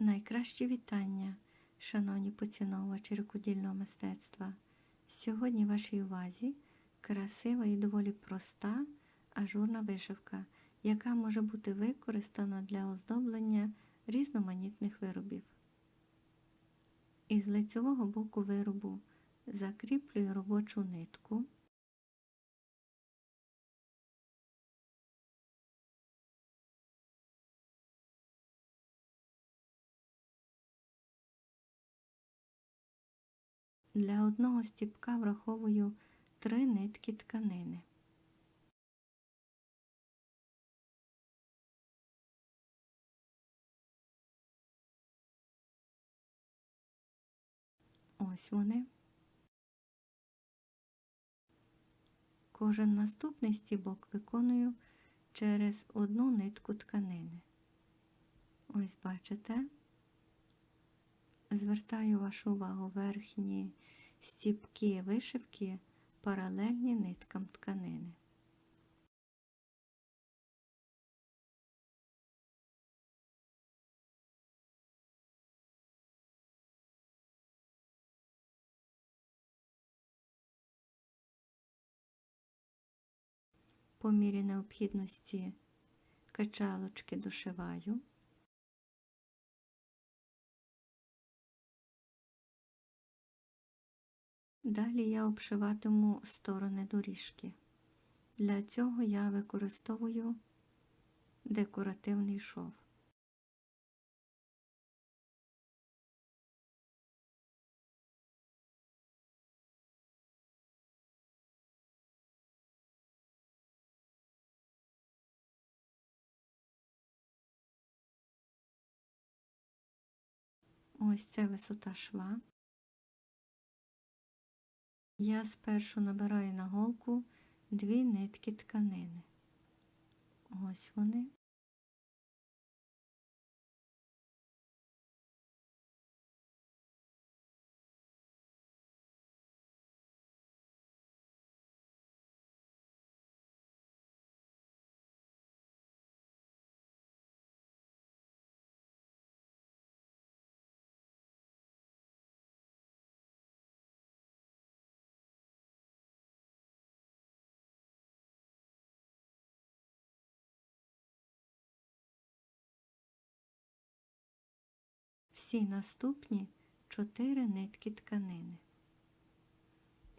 Найкращі вітання, шановні поціновувачі рукодільного мистецтва. Сьогодні в вашій увазі красива і доволі проста ажурна вишивка, яка може бути використана для оздоблення різноманітних виробів. Із лицьового боку виробу закріплюю робочу нитку. Для одного стіпка враховую три нитки тканини. Ось вони. Кожен наступний стібок виконую через одну нитку тканини. Ось бачите. Звертаю вашу увагу верхні стіпки вишивки паралельні ниткам тканини. По мірі необхідності качалочки дошиваю. Далі я обшиватиму сторони доріжки. Для цього я використовую декоративний шов. Ось це висота шва. Я спершу набираю на голку дві нитки тканини. Ось вони. Всі наступні чотири нитки тканини.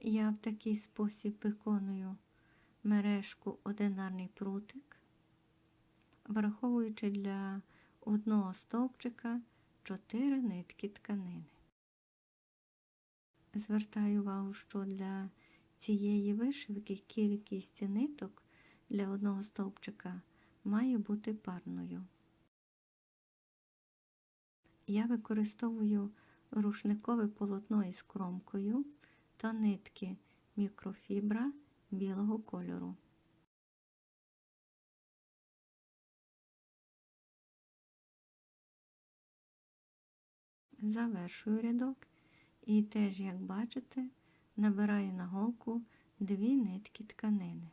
Я в такий спосіб виконую мережку одинарний прутик, враховуючи для одного стовпчика чотири нитки тканини. Звертаю увагу, що для цієї вишивки кількість ниток для одного стовпчика має бути парною. Я використовую рушникове полотно із кромкою та нитки мікрофібра білого кольору. Завершую рядок і теж, як бачите, набираю на голку дві нитки тканини.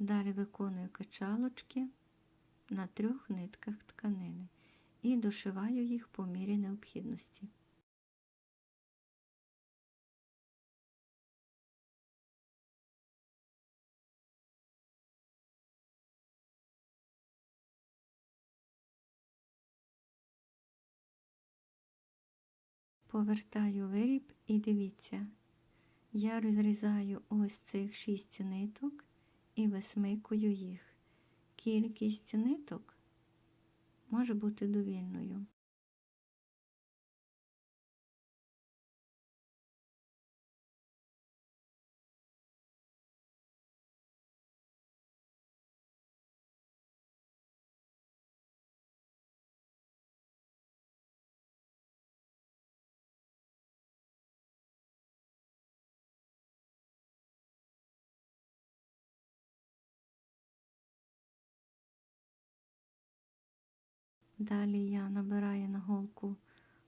Далі виконую качалочки на трьох нитках тканини і дошиваю їх по мірі необхідності. Повертаю виріб і дивіться, я розрізаю ось цих шість ниток і висмикую їх. Кількість ниток може бути довільною. Далі я набираю на голку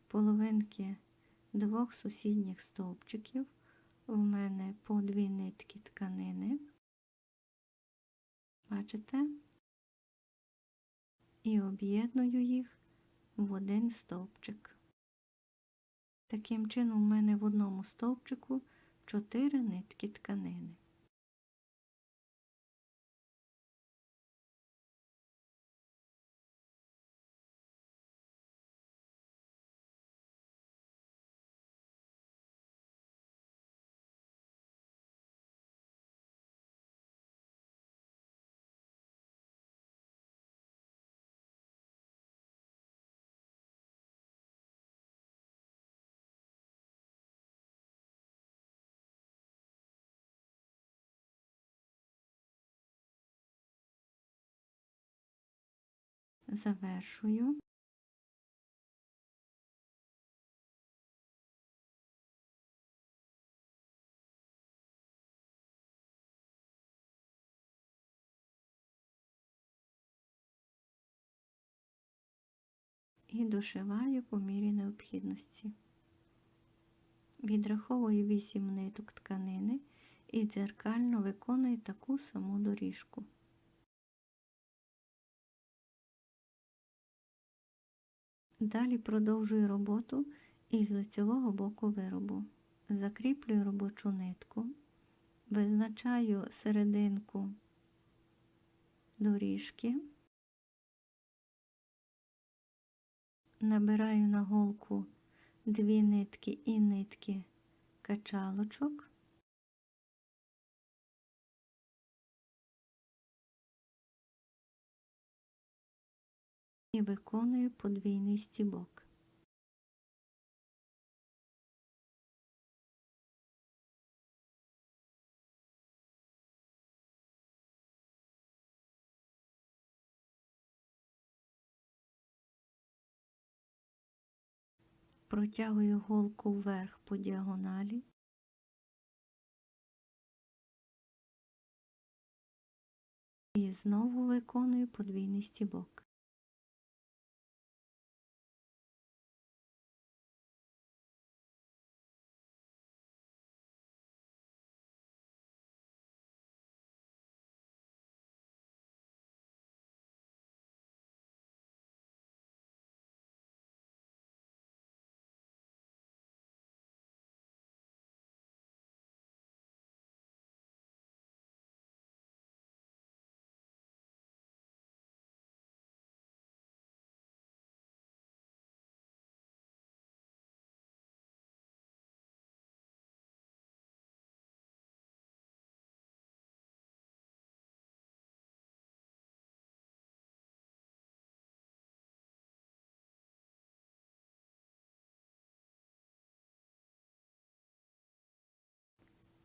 половинки двох сусідніх стовпчиків. У мене по дві нитки тканини. бачите, і об'єдную їх в один стовпчик. Таким чином, у мене в одному стовпчику 4 нитки тканини. Завершую. І дошиваю по мірі необхідності. Відраховую 8 ниток тканини і дзеркально виконую таку саму доріжку. Далі продовжую роботу із лицевого боку виробу. Закріплюю робочу нитку, визначаю серединку доріжки, набираю на голку дві нитки і нитки качалочок. І виконую подвійний стібок. Протягую голку вверх по діагоналі. І знову виконую подвійний стібок.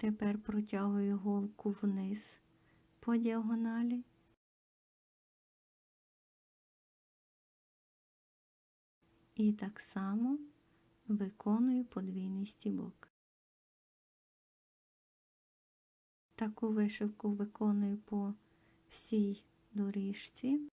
Тепер протягую голку вниз по діагоналі. І так само виконую подвійний стібок. Таку вишивку виконую по всій доріжці.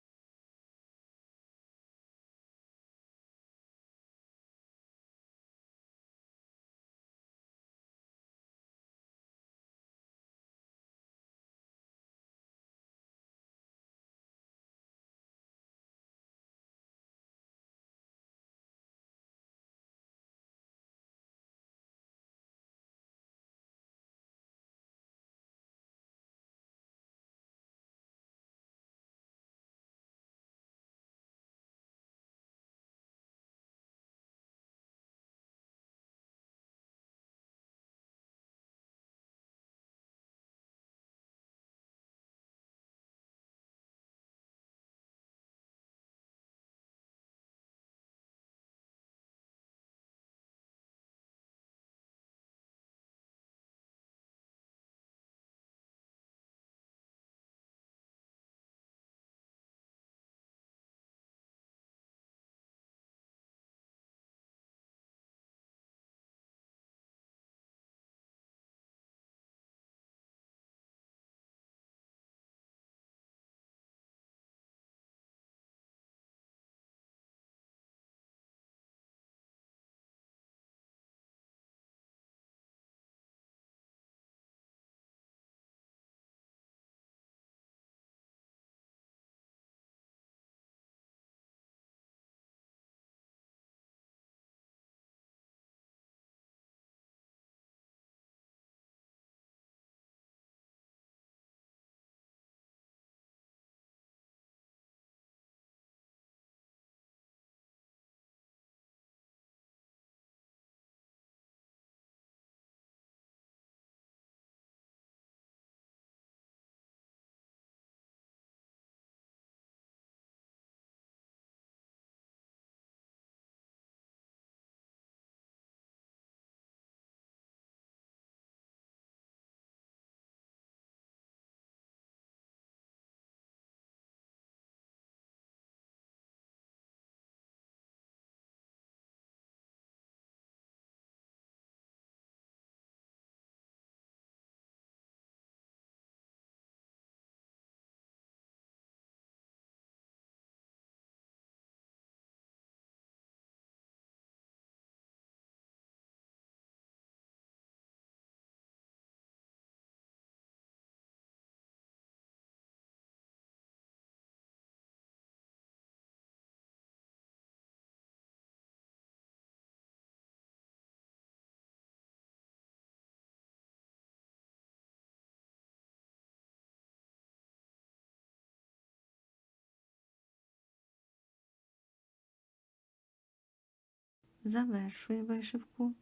Завершую вишивку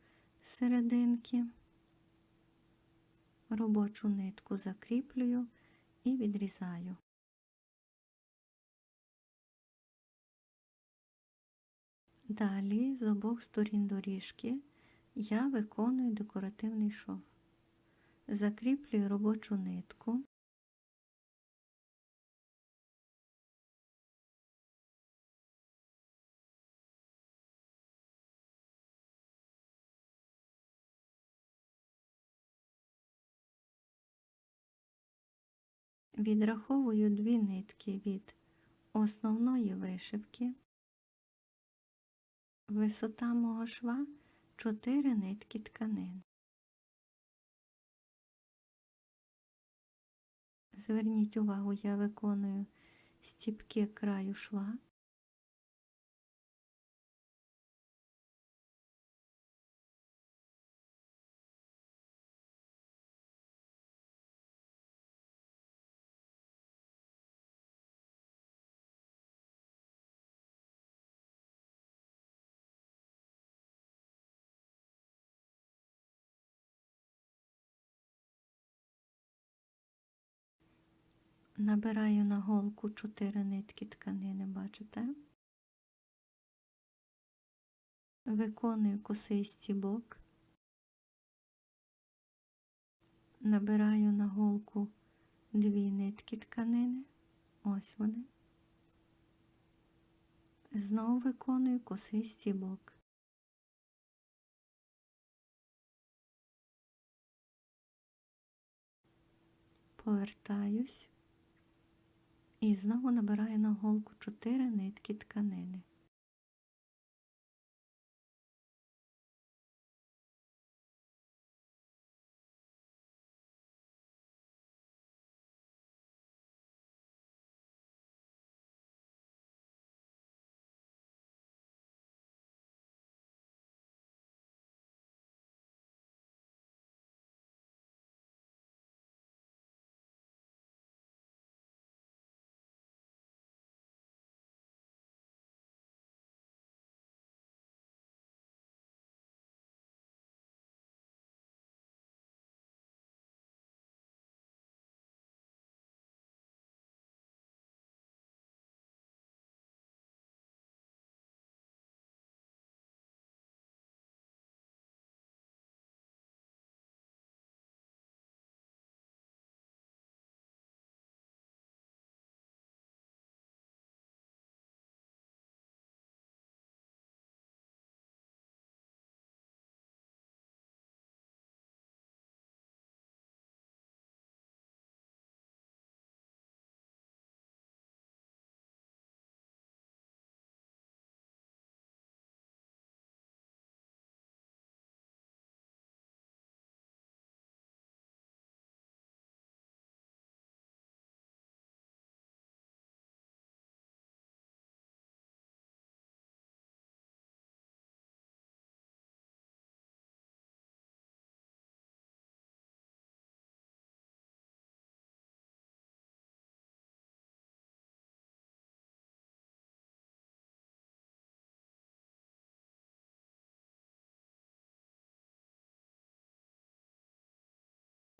з серединки, робочу нитку закріплюю і відрізаю. Далі з обох сторін доріжки я виконую декоративний шов. Закріплюю робочу нитку. Відраховую дві нитки від основної вишивки. Висота мого шва 4 нитки тканин. Зверніть увагу, я виконую стіпки краю шва. Набираю на голку 4 нитки тканини, бачите? Виконую косий стібок, набираю на голку 2 нитки тканини, ось вони. Знову виконую косий стібок. Повертаюсь. І знову набираю на голку 4 нитки тканини.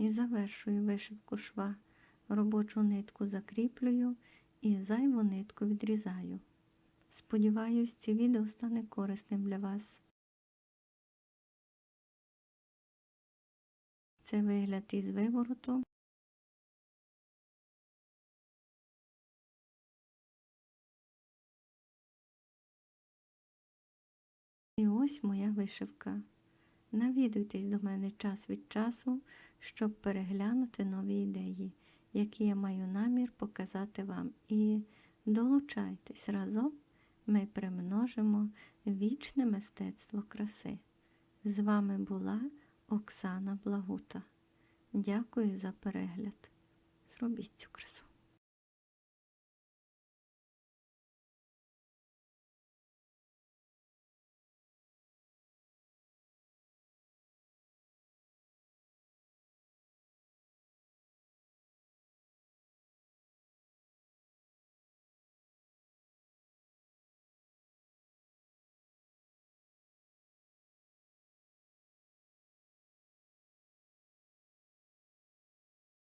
І завершую вишивку шва. Робочу нитку закріплюю і зайву нитку відрізаю. Сподіваюсь, це відео стане корисним для вас. Це вигляд із вивороту. І ось моя вишивка. Навідуйтесь до мене час від часу, щоб переглянути нові ідеї, які я маю намір показати вам. І долучайтесь разом, ми примножимо вічне мистецтво краси. З вами була Оксана Благута. Дякую за перегляд. Зробіть цю красу.